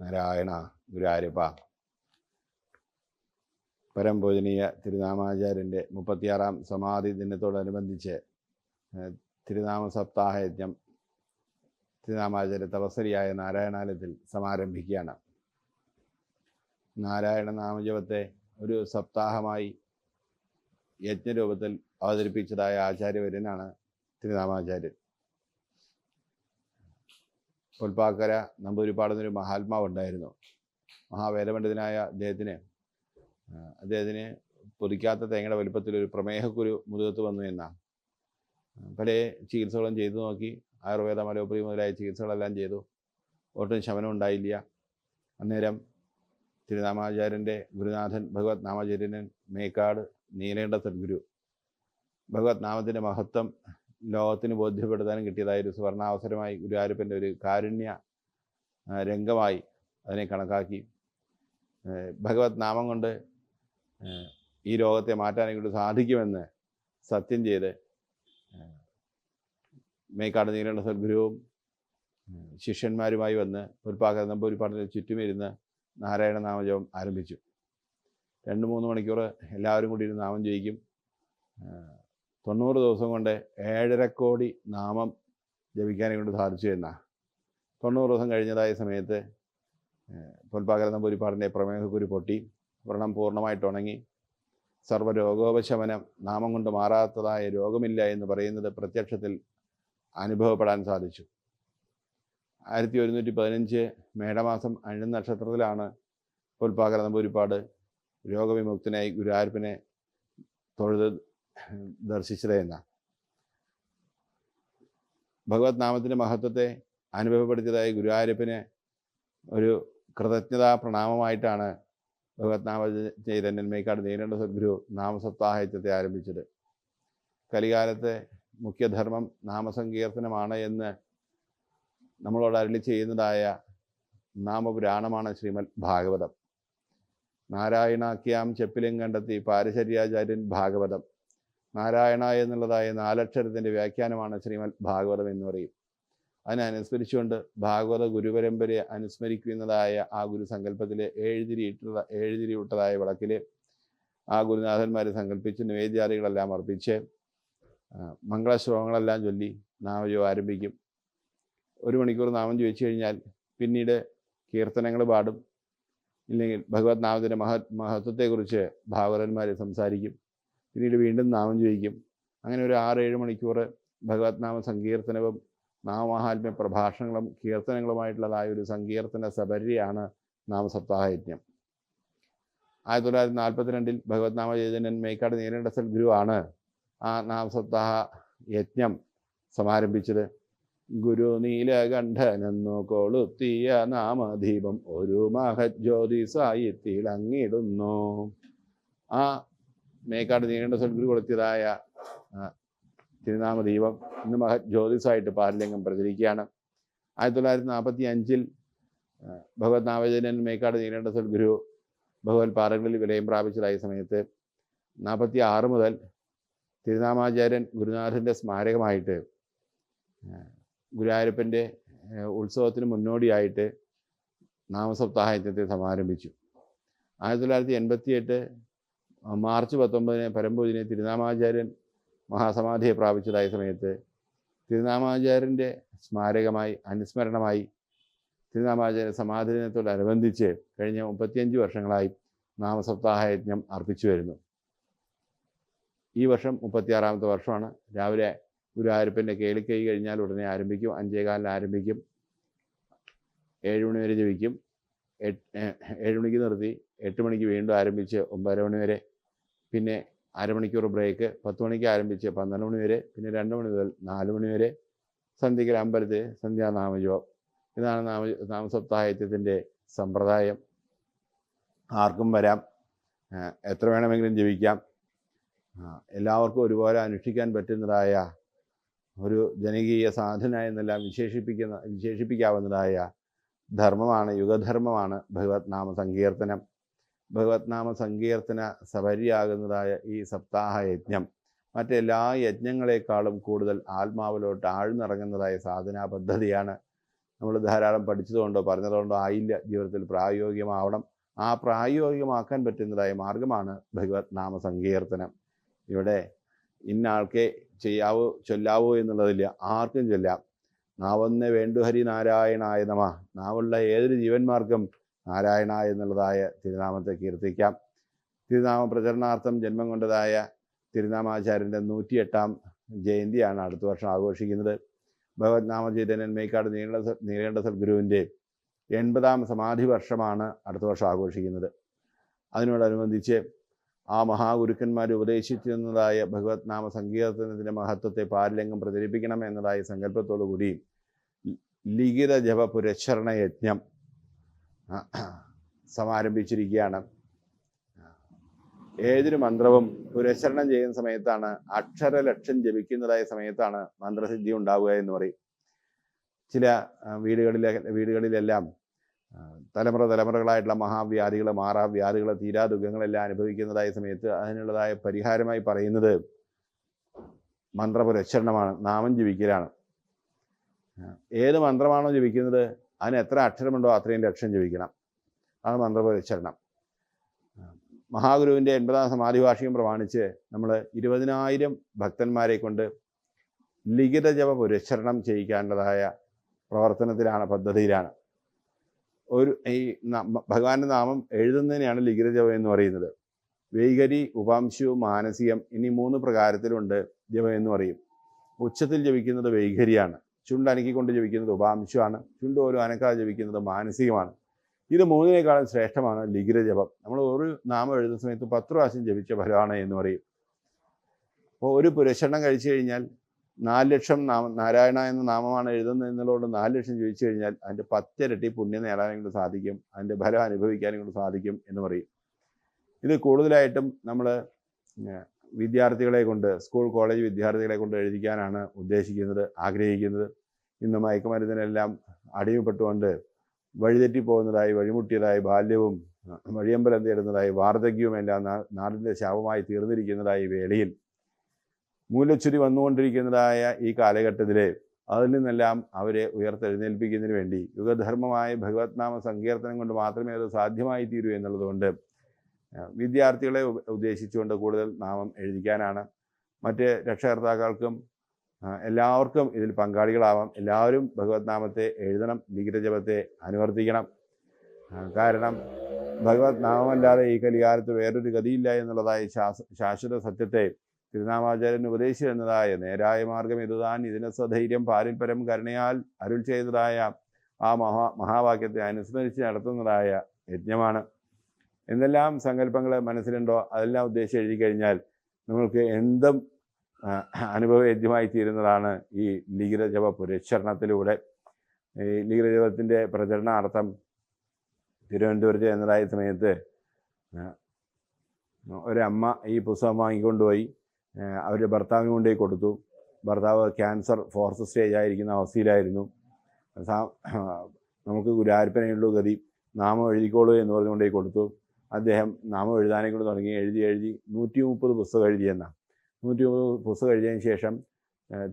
നാരായണ ഗുരുവായൂരപ്പ. പരംപൂജനീയ തിരുനാമാചാര്യന്റെ മുപ്പത്തിയാറാം സമാധി ദിനത്തോടനുബന്ധിച്ച് തിരുനാമ സപ്താഹയജ്ഞം തിരുനാമാചാര്യ തപസ്സരിയായ നാരായണാലയത്തിൽ സമാരംഭിക്കുകയാണ്. നാരായണ നാമജപത്തെ ഒരു സപ്താഹമായി യജ്ഞരൂപത്തിൽ അവതരിപ്പിച്ചതായ ആചാര്യവര്യനാണ് തിരുനാമാചാര്യൻ. പുൽപ്പാക്കര നമ്പൂരിപ്പാടുന്നൊരു മഹാത്മാവ് ഉണ്ടായിരുന്നു മഹാവേദപണ്ഡിതനായ അദ്ദേഹത്തിന് അദ്ദേഹത്തിന് പൊതിക്കാത്ത തേങ്ങയുടെ വലുപ്പത്തിൽ ഒരു പ്രമേഹക്കുരു മുതുകത്ത് വന്നു എന്നാണ് പല ചികിത്സകളും ചെയ്തു നോക്കി. ആയുർവേദ മലോപ്പതി മുതലായ ചികിത്സകളെല്ലാം ചെയ്തു. ഒട്ടും ശമനം ഉണ്ടായില്ല. അന്നേരം തിരുനാമാചാര്യന്റെ ഗുരുനാഥൻ ഭഗവത് നാമാചാര്യൻ മേക്കാട് നീലേണ്ട സദ്ഗുരു ഭഗവത് നാമത്തിന്റെ മഹത്വം ലോകത്തിന് ബോധ്യപ്പെടുത്താനും കിട്ടിയതായ ഒരു സുവർണാവസരമായി ഗുരുവായൂരപ്പന്റെ ഒരു കാരുണ്യ രംഗമായി അതിനെ കണക്കാക്കി. ഭഗവത് നാമം കൊണ്ട് ഈ രോഗത്തെ മാറ്റാനായിട്ട് സാധിക്കുമെന്ന് സത്യം ചെയ്ത് മേക്കാട് നീരണ്ട സദ്ഗുരുവും ശിഷ്യന്മാരുമായി വന്ന് പുൽപ്പാക്ക നമ്പൂരിപ്പാട്ടിന് ചുറ്റുമിരുന്ന് നാരായണ നാമജപം ആരംഭിച്ചു. രണ്ട് മൂന്ന് മണിക്കൂർ എല്ലാവരും കൂടി ഇരുന്ന് നാമം ജയിക്കും തൊണ്ണൂറ് ദിവസം കൊണ്ട് ഏഴര കോടി നാമം ജപിക്കാനെ കൊണ്ട് സാധിച്ചു എന്നാ. തൊണ്ണൂറ് ദിവസം കഴിഞ്ഞതായ സമയത്ത് പുൽപ്പാകര നമ്പൂരിപ്പാടിന്റെ പ്രമേഹക്കുരു പൊട്ടി. വ്രണം പൂർണമായിട്ട് ഉണങ്ങി. സർവരോഗോപശമനം നാമം കൊണ്ട് മാറാത്തതായ രോഗമില്ല എന്ന് പറയുന്നത് പ്രത്യക്ഷത്തിൽ അനുഭവപ്പെടാൻ സാധിച്ചു. ആയിരത്തി ഒരുന്നൂറ്റി പതിനഞ്ച് മേടമാസം അഴു നക്ഷത്രത്തിലാണ് പുൽപാകര നമ്പൂരിപ്പാട് രോഗവിമുക്തനായി ഗുരുവായൂരപ്പനെ തൊഴുത് ദർശിച്ചത് എന്ന ഭഗവത് നാമത്തിന്റെ മഹത്വത്തെ അനുഭവപ്പെടുത്തിയതായ ഗുരുവായൂരപ്പന് ഒരു കൃതജ്ഞതാ പ്രണാമമായിട്ടാണ് ഭഗവത് നാമ ചൈതന്യൻ മേക്കാട് നീരണ്ട സദ്ഗുരു നാമസപ്താഹയത്തെ ആരംഭിച്ചത്. കലികാലത്തെ മുഖ്യധർമ്മം നാമസങ്കീർത്തനമാണ് എന്ന് നമ്മളോട് അരളി ചെയ്യുന്നതായ നാമപുരാണമാണ് ശ്രീമദ് ഭാഗവതം. നാരായണാഖ്യാം ചെപ്പിലും കണ്ടെത്തി പാരശര്യാചാര്യൻ ഭാഗവതം. നാരായണ എന്നുള്ളതായ നാലക്ഷരത്തിന്റെ വ്യാഖ്യാനമാണ് ശ്രീമദ് ഭാഗവതം എന്ന് പറയും. അതിനെ അനുസ്മരിച്ചുകൊണ്ട് ഭാഗവത ഗുരുപരമ്പരയെ അനുസ്മരിക്കുന്നതായ ആ ഗുരു ഗുരുസങ്കല്പത്തിലെ ഏഴുതിരിയിട്ടുള്ള ഏഴുതിരിവിട്ടതായ വിളക്കിൽ ആ ഗുരുനാഥന്മാരെ സങ്കല്പിച്ച് നിവേദ്യാദികളെല്ലാം അർപ്പിച്ച് മംഗളശ്ലോകങ്ങളെല്ലാം ചൊല്ലി നാമജോ ആരംഭിക്കും. ഒരു മണിക്കൂർ നാമം ചോദിച്ചു കഴിഞ്ഞാൽ പിന്നീട് കീർത്തനങ്ങൾ പാടും. ഇല്ലെങ്കിൽ ഭഗവത് നാമത്തിന്റെ മഹ മഹത്വത്തെക്കുറിച്ച് ഭാഗവതന്മാർ സംസാരിക്കും. പിന്നീട് വീണ്ടും നാമം ചോദിക്കും അങ്ങനെ ഒരു ആറ് ഏഴ് മണിക്കൂർ ഭഗവത് നാമ സങ്കീർത്തനവും നാമഹാത്മ്യ പ്രഭാഷണങ്ങളും കീർത്തനങ്ങളുമായിട്ടുള്ളതായ ഒരു സങ്കീർത്തന സബരിയാണ് നാമസപ്താഹ യജ്ഞം ആയിരത്തി തൊള്ളായിരത്തി നാൽപ്പത്തിരണ്ടിൽ ഭഗവത് നാമ ചൈതന്യൻ മേക്കാട് നീരേണ്ട ഗുരുവാണ് ആ നാമസപ്താഹ യജ്ഞം സമാരംഭിച്ചത്. ഗുരു നീലകണ്ഠനെന്നു കൊളുത്തിയ നാമദീപം ഒരു മഹജ്യോതിസായി തിളങ്ങിടുന്നു. ആ മേക്കാട് നീണ്ട സദ്ഗുരു കൊളുത്തിയതായ ആ, തിരുനാമദീപം ഇന്ന് മഹജ്യോതിസായിട്ട് പാരലിംഗം പ്രചരിക്കുകയാണ്. ആയിരത്തി തൊള്ളായിരത്തി നാൽപ്പത്തി അഞ്ചിൽ ഭഗവത് നാമജനൻ മേക്കാട് നീരേണ്ട സദ്ഗുരു ഭഗവത് പാറകളിൽ വിലയം പ്രാപിച്ചതായ സമയത്ത് നാൽപ്പത്തി ആറ് മുതൽ തിരുനാമാചാര്യൻ ഗുരുനാഥന്റെ സ്മാരകമായിട്ട് ഗുരുവായൂരപ്പന്റെ ഉത്സവത്തിന് മുന്നോടിയായിട്ട് നാമസപ്താഹയജ്ഞത്തെ സമാരംഭിച്ചു. ആയിരത്തി തൊള്ളായിരത്തി എൺപത്തി എട്ട് മാർച്ച് പത്തൊമ്പതിന് പരമ്പൂജിനെ തിരുനാമാചാര്യൻ മഹാസമാധിയെ പ്രാപിച്ചതായ സമയത്ത് തിരുനാമാചാര്യന്റെ സ്മാരകമായി അനുസ്മരണമായി തിരുനാമാചാര്യ സമാധി ദിനത്തോടനുബന്ധിച്ച് കഴിഞ്ഞ മുപ്പത്തിയഞ്ച് വർഷങ്ങളായി നാമസപ്താഹ യജ്ഞം അർപ്പിച്ചു വരുന്നു. ഈ വർഷം മുപ്പത്തിയാറാമത്തെ വർഷമാണ്. രാവിലെ ഗുരുവായൂരപ്പന്റെ കേളിക്കൈ കഴിഞ്ഞാൽ ഉടനെ ആരംഭിക്കും. അഞ്ചേകാലിൽ ആരംഭിക്കും. ഏഴ് മണി വരെ ജപിക്കും. എട്ട് ഏഴ് മണിക്ക് നിർത്തി. എട്ട് മണിക്ക് വീണ്ടും ആരംഭിച്ച് ഒമ്പതര മണി വരെ പിന്നെ അരമണിക്കൂർ ബ്രേക്ക് പത്ത് മണിക്ക് ആരംഭിച്ച് പന്ത്രണ്ട് മണി വരെ പിന്നെ രണ്ട് മണി മുതൽ നാല് മണി വരെ സന്ധ്യയ്ക്ക് അമ്പലത്തിൽ സന്ധ്യാനാമജപം ഇതാണ് നാമ നാമസപ്താഹിത്യത്തിന്റെ സമ്പ്രദായം. ആർക്കും വരാം. എത്ര വേണമെങ്കിലും ജപിക്കാം. എല്ലാവർക്കും ഒരുപോലെ അനുഷ്ഠിക്കാൻ പറ്റുന്നതായ ഒരു ജനകീയ സാധന എന്നെല്ലാം വിശേഷിപ്പിക്കുന്ന വിശേഷിപ്പിക്കാവുന്നതായ ധർമ്മമാണ് യുഗധർമ്മമാണ് ഭഗവത് നാമ സങ്കീർത്തനം ഭഗവത് നാമ സങ്കീർത്തന സബരിയാകുന്നതായ ഈ സപ്താഹ യജ്ഞം മറ്റെല്ലാ യജ്ഞങ്ങളെക്കാളും കൂടുതൽ ആത്മാവിലോട്ട് ആഴ്ന്നിറങ്ങുന്നതായ സാധനാ പദ്ധതിയാണ്. നമ്മൾ ധാരാളം പഠിച്ചതുകൊണ്ടോ പറഞ്ഞതുകൊണ്ടോ ആയില്ല. ജീവിതത്തിൽ പ്രായോഗികമാവണം. ആ പ്രായോഗികമാക്കാൻ പറ്റുന്നതായ മാർഗമാണ് ഭഗവത് നാമ സങ്കീർത്തനം ഇവിടെ ഇന്ന ആൾക്കെ ചെയ്യാവോ ചൊല്ലാവോ എന്നുള്ളതില്ല. ആർക്കും ചൊല്ലാം. നാവൊന്നേ വേണ്ടു ഹരി നാരായണായ നമ. നാവുള്ള ഏതൊരു ജീവന്മാർക്കും നാരായണ എന്നുള്ളതായ തിരുനാമത്തെ കീർത്തിക്കാം. തിരുനാമ പ്രചരണാർത്ഥം ജന്മം കൊണ്ടതായ തിരുനാമാചാര്യന്റെ നൂറ്റിയെട്ടാം ജയന്തിയാണ് അടുത്ത വർഷം ആഘോഷിക്കുന്നത്. ഭഗവത് നാമചൈതന്യൻ മേക്കാട് നീണ്ട നീലേണ്ട സദ്ഗുരുവിന്റെ എൺപതാം സമാധി വർഷമാണ് അടുത്ത വർഷം ആഘോഷിക്കുന്നത്. അതിനോടനുബന്ധിച്ച് ആ മഹാഗുരുക്കന്മാർ ഉപദേശിച്ചിരുന്നതായ ഭഗവത് നാമ സങ്കീർത്തനത്തിന്റെ മഹത്വത്തെ പാരലംഗം പ്രചരിപ്പിക്കണം എന്നതായ സങ്കല്പത്തോടു കൂടി ലിഖിത ജപ പുരസ്ചരണ യജ്ഞം സമാരംഭിച്ചിരിക്കുകയാണ്. ഏതൊരു മന്ത്രവും പുരസ്ചരണം ചെയ്യുന്ന സമയത്താണ് അക്ഷരലക്ഷം ജപിക്കുന്നതായ സമയത്താണ് മന്ത്രസിദ്ധി ഉണ്ടാവുക എന്ന് പറയും. ചില വീടുകളിലെ വീടുകളിലെല്ലാം തലമുറ തലമുറകളായിട്ടുള്ള മഹാവ്യാധികൾ മാറാവ്യാധികൾ തീരാ ദുഃഖങ്ങളെല്ലാം അനുഭവിക്കുന്നതായ സമയത്ത് അതിനുള്ളതായ പരിഹാരമായി പറയുന്നത് മന്ത്രപുരസ്ചരണമാണ് നാമം ജപിക്കലാണ്. ഏത് മന്ത്രമാണോ ജപിക്കുന്നത് അതിന് എത്ര അക്ഷരമുണ്ടോ അത്രയും ലക്ഷം ജപിക്കണം. അതാണ് മന്ത്രപുരസ്ചരണം മഹാഗുരുവിന്റെ എൺപതാം സമാധി വാർഷികം പ്രമാണിച്ച് നമ്മൾ ഇരുപതിനായിരം ഭക്തന്മാരെ കൊണ്ട് ലിഖിത ജപ പുരസ്ചരണം ചെയ്യിക്കേണ്ടതായ പ്രവർത്തനത്തിലാണ് പദ്ധതിയിലാണ്. ഒരു ഈ ഭഗവാന്റെ നാമം എഴുതുന്നതിനെയാണ് ലിഖിത ജപം എന്ന് പറയുന്നത്. വൈകരി ഉപാംശു മാനസികം ഇനി മൂന്ന് പ്രകാരത്തിലുണ്ട് ജപം എന്ന് പറയും. ഉച്ചത്തിൽ ജപിക്കുന്നത് വൈഖരിയാണ് ചുണ്ട് അനക്കിക്കൊണ്ട് ജപിക്കുന്നത് ഉപാംശമാണ് ചുണ്ട് പോലും അനക്കാതെ ജപിക്കുന്നത് മാനസികമാണ്. ഇത് മൂന്നിനേക്കാളും ശ്രേഷ്ഠമാണ് ലിഖിത ജപം. നമ്മൾ ഒരു നാമം എഴുതുന്ന സമയത്ത് പത്ത് പ്രാവശ്യം ജപിച്ച ഫലമാണ് എന്ന് പറയും. അപ്പോൾ ഒരു പുരസ്ചരണം കഴിച്ചു കഴിഞ്ഞാൽ നാല് ലക്ഷം നാമ നാരായണ എന്ന നാമമാണ് എഴുതുന്നത് എന്നുള്ളതുകൊണ്ട് നാല് ലക്ഷം ചോദിച്ചു കഴിഞ്ഞാൽ അതിന്റെ പത്തിരട്ടി പുണ്യം നേടാനും കൊണ്ട് സാധിക്കും. അതിന്റെ ഫലം അനുഭവിക്കാനും കൊണ്ട് സാധിക്കും എന്ന് പറയും. ഇത് കൂടുതലായിട്ടും നമ്മൾ വിദ്യാർത്ഥികളെ കൊണ്ട് സ്കൂൾ കോളേജ് വിദ്യാർത്ഥികളെ കൊണ്ട് എഴുതിക്കാനാണ് ഉദ്ദേശിക്കുന്നത് ആഗ്രഹിക്കുന്നത്. ഇന്ന് മയക്കുമരുന്നിനെല്ലാം അടിമപ്പെട്ടുകൊണ്ട് വഴിതെറ്റി പോകുന്നതായി വഴിമുട്ടിയതായി ബാല്യവും വഴിയമ്പലം തേടുന്നതായി വാർദ്ധക്യവും എല്ലാം നാ- നാടിന്റെ ശാപമായി തീർന്നിരിക്കുന്നതായി വേളയിൽ മൂലച്ചുരി വന്നുകൊണ്ടിരിക്കുന്നതായ ഈ കാലഘട്ടത്തിലെ അതിൽ നിന്നെല്ലാം അവരെ ഉയർത്തെഴുന്നേൽപ്പിക്കുന്നതിന് വേണ്ടി യുഗധർമ്മമായ ഭഗവത് നാമ സങ്കീർത്തനം കൊണ്ട് മാത്രമേ അത് സാധ്യമായി തീരൂ എന്നുള്ളതുകൊണ്ട് വിദ്യാർത്ഥികളെ ഉദ്ദേശിച്ചുകൊണ്ട് കൂടുതൽ നാമം എഴുതിക്കാനാണ്. മറ്റ് രക്ഷകർത്താക്കൾക്കും എല്ലാവർക്കും ഇതിൽ പങ്കാളികളാവാം. എല്ലാവരും ഭഗവത് നാമത്തെ എഴുതണം ലിഖിതജപത്തെ അനുവർത്തിക്കണം. കാരണം ഭഗവത് നാമമല്ലാതെ ഈ കലികാലത്ത് വേറൊരു ഗതിയില്ല എന്നുള്ളതായി ശാശ്വത സത്യത്തെ തിരുനാമാചാര്യൻ ഉപദേശിച്ചു എന്നതായ നേരായ മാർഗം ഇതുതാൻ ഇതിനെ സ്വധൈര്യം പാലിൽ പരം കരുണയാൽ അരുൾ ചെയ്തതായ ആ മഹാ മഹാവാക്യത്തെ അനുസ്മരിച്ച് നടത്തുന്നതായ യജ്ഞമാണ്. എന്തെല്ലാം സങ്കല്പങ്ങൾ മനസ്സിലുണ്ടോ അതെല്ലാം ഉദ്ദേശിച്ച് എഴുതി കഴിഞ്ഞാൽ നമ്മൾക്ക് എന്തും അനുഭവവേദ്യമായി തീരുന്നതാണ് ഈ ലിഖിതജപ പുരച്ചരണത്തിലൂടെ ഈ ലിഖിതജപത്തിന്റെ പ്രചരണാർത്ഥം തിരുവനന്തപുരത്ത് എന്നതായ സമയത്ത് ഒരമ്മ ഈ പുസ്തകം വാങ്ങിക്കൊണ്ടുപോയി അവരുടെ ഭർത്താവിന് കൊണ്ടുപോയി കൊടുത്തു. ഭർത്താവ് ക്യാൻസർ ഫോർത്ത് സ്റ്റേജ് ആയിരിക്കുന്ന അവസ്ഥയിലായിരുന്നു. നമുക്ക് ഗുരുവായൂരപ്പനെയുള്ളൂ ഗതി. നാമം എഴുതിക്കോളൂ എന്ന് പറഞ്ഞുകൊണ്ടേ കൊടുത്തു. അദ്ദേഹം നാമം എഴുതാനേക്കൊണ്ട് കൊണ്ട് തുടങ്ങി. എഴുതി എഴുതി നൂറ്റി മുപ്പത് പുസ്തകം എഴുതിയെന്ന നൂറ്റി മുപ്പത് പുസ്തകം കഴിഞ്ഞതിന് ശേഷം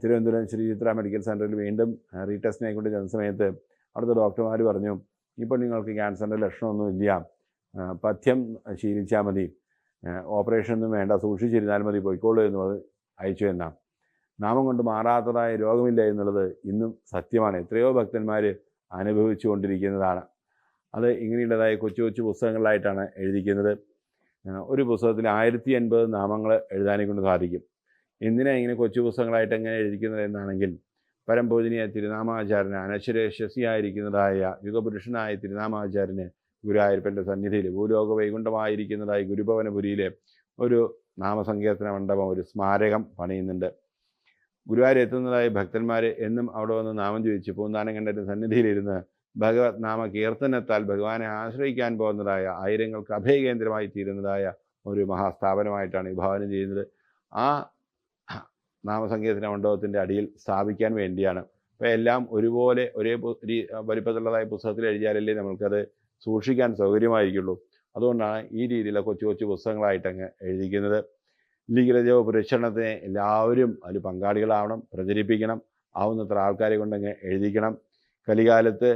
തിരുവനന്തപുരം ശ്രീ ചിത്ര മെഡിക്കൽ സെന്ററിൽ വീണ്ടും റീടെസ്റ്റിനായി കൊണ്ട് ചെന്ന സമയത്ത് അവിടുത്തെ ഡോക്ടർമാർ പറഞ്ഞു ഇപ്പോൾ നിങ്ങൾക്ക് ക്യാൻസറിന്റെ ലക്ഷണമൊന്നുമില്ല പഥ്യം ശീലിച്ചാൽ മതി. ഓപ്പറേഷൻ ഒന്നും വേണ്ട. സൂക്ഷിച്ചിരുന്നാൽ മതി. പോയിക്കോളൂ എന്ന് പറഞ്ഞ് അയച്ചു എന്നാ. നാമം കൊണ്ട് മാറാത്തതായ രോഗമില്ല എന്നുള്ളത് ഇന്നും സത്യമാണ്. എത്രയോ ഭക്തന്മാർ അനുഭവിച്ചു കൊണ്ടിരിക്കുന്നതാണ് അത് ഇങ്ങനെയുള്ളതായ കൊച്ചു കൊച്ചു പുസ്തകങ്ങളിലായിട്ടാണ് എഴുതിക്കുന്നത്. ഒരു പുസ്തകത്തിൽ ആയിരത്തി അൻപത് നാമങ്ങൾ എഴുതാനെ കൊണ്ട് സാധിക്കും. എന്തിനാ ഇങ്ങനെ കൊച്ചു പുസ്തകങ്ങളായിട്ട് എങ്ങനെ എഴുതിക്കുന്നത് എന്നാണെങ്കിൽ പരംഭോജനീയ തിരുനാമാചാര്യന് അനശ്വരശസിയായിരിക്കുന്നതായ യുഗപുരുഷനായ തിരുനാമാചാര്യന് ഗുരുവായൂരപ്പന്റെ സന്നിധിയിൽ ഭൂലോക വൈകുണ്ഠമായിരിക്കുന്നതായി ഗുരുഭവനപുരിയിലെ ഒരു നാമസങ്കീർത്തന മണ്ഡപം ഒരു സ്മാരകം പണിയുന്നുണ്ട്. ഭക്തന്മാരെ ഭക്തന്മാർ എന്നും അവിടെ വന്ന് നാമം ചോദിച്ച് പൂന്താനം കണ്ടതിന്റെ സന്നിധിയിലിരുന്ന് ഭഗവത് നാമ കീർത്തനത്താൽ ഭഗവാനെ ആശ്രയിക്കാൻ പോകുന്നതായ ആയിരങ്ങൾക്ക് അഭയകേന്ദ്രമായി തീരുന്നതായ ഒരു മഹാസ്ഥാപനമായിട്ടാണ് ഈ ഭവനം ചെയ്യുന്നത്. ആ നാമസങ്കീർത്തന മണ്ഡപത്തിന്റെ അടിയിൽ സ്ഥാപിക്കാൻ വേണ്ടിയാണ്. അപ്പോൾ എല്ലാം ഒരുപോലെ ഒരേ വലിപ്പത്തിലുള്ളതായ പുസ്തകത്തിൽ എഴുതിയാലല്ലേ നമ്മൾക്കത് സൂക്ഷിക്കാൻ സൗകര്യമായിരിക്കുള്ളൂ. അതുകൊണ്ടാണ് ഈ രീതിയിലുള്ള കൊച്ചു കൊച്ചു പുസ്തകങ്ങളായിട്ട് അങ്ങ് എഴുതിക്കുന്നത്. ലിഖിതജപ പുരസ്കരണത്തിന് എല്ലാവരും അതിൽ പങ്കാളികളാവണം പ്രചരിപ്പിക്കണം ആവുന്നത്ര ആൾക്കാരെ കൊണ്ടങ്ങ് എഴുതിക്കണം. കലികാലത്ത്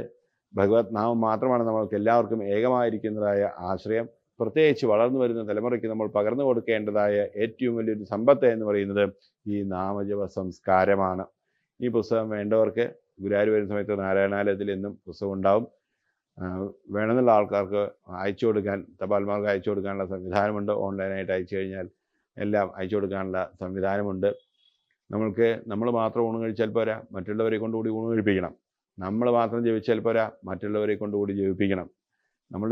ഭഗവത് നാമം മാത്രമാണ് നമ്മൾക്ക് എല്ലാവർക്കും ഏകമായിരിക്കുന്നതായ ആശ്രയം. പ്രത്യേകിച്ച് വളർന്നു വരുന്ന തലമുറയ്ക്ക് നമ്മൾ പകർന്നു കൊടുക്കേണ്ടതായ ഏറ്റവും വലിയൊരു സമ്പത്ത് എന്ന് പറയുന്നത് ഈ നാമജപ സംസ്കാരമാണ് ഈ പുസ്തകം വേണ്ടവർക്ക് ഗുരുവായൂർ വരുന്ന സമയത്ത് നാരായണാലയത്തിൽ എന്നും പുസ്തകം ഉണ്ടാവും. വേണമെന്നുള്ള ആൾക്കാർക്ക് അയച്ചു കൊടുക്കാൻ തപാൽ മാർഗം അയച്ചു കൊടുക്കാനുള്ള സംവിധാനമുണ്ട്. ഓൺലൈനായിട്ട് അയച്ചു കഴിഞ്ഞാൽ എല്ലാം അയച്ചു കൊടുക്കാനുള്ള സംവിധാനമുണ്ട്. നമ്മൾക്ക് നമ്മൾ മാത്രം ഊണ് കഴിച്ചാൽ പോരാ മറ്റുള്ളവരെ കൊണ്ടുകൂടി ഊണ് കഴിപ്പിക്കണം. നമ്മൾ മാത്രം ജപിച്ചാൽ പോരാ മറ്റുള്ളവരെ കൊണ്ടുകൂടി ജപിപ്പിക്കണം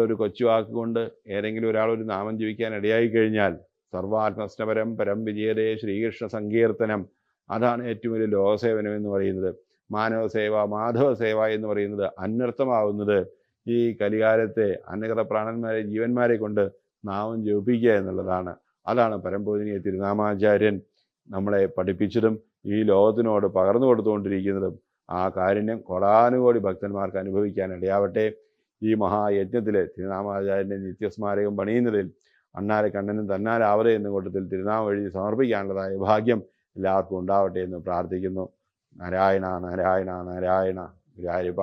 ഒരു കൊച്ചു വാക്കുകൊണ്ട് ഏതെങ്കിലും ഒരാൾ ഒരു നാമം ജപിക്കാൻ ഇടയായി കഴിഞ്ഞാൽ സർവാത്മസ്നപരം പരം വിജയതേ ശ്രീകൃഷ്ണ സങ്കീർത്തനം. അതാണ് ഏറ്റവും വലിയ ലോകസേവനം എന്ന് പറയുന്നത്. മാനവ സേവ മാധവ സേവ എന്ന് പറയുന്നത് അന്വർത്ഥമാവുന്നത്. ഈ കലികാലത്തെ അന്നഗത പ്രാണന്മാരെ ജീവന്മാരെ കൊണ്ട് നാമം ജപിക്കുക എന്നുള്ളതാണ്. അതാണ് പരംപൂജനീയ തിരുനാമാചാര്യൻ നമ്മളെ പഠിപ്പിച്ചതും ഈ ലോകത്തിനോട് പകർന്നു കൊടുത്തുകൊണ്ടിരിക്കുന്നതും. ആ കാരുണ്യം കൊടാനുകോടി ഭക്തന്മാർക്ക് അനുഭവിക്കാൻ ഇടയാവട്ടെ. ഈ മഹായജ്ഞത്തിൽ തിരുനാമാചാര്യന്റെ നിത്യസ്മാരകം പണിയുന്നതിൽ അണ്ണാരെ കണ്ണനും തന്നാലാവതെ എന്ന കൂട്ടത്തിൽ തിരുനാമം എഴുതി സമർപ്പിക്കാനുള്ളതായ ഭാഗ്യം എല്ലാവർക്കും ഉണ്ടാവട്ടെ എന്ന് പ്രാർത്ഥിക്കുന്നു. നാരായണ നാരായണ നാരായണ ഗുരുവായൂരപ്പ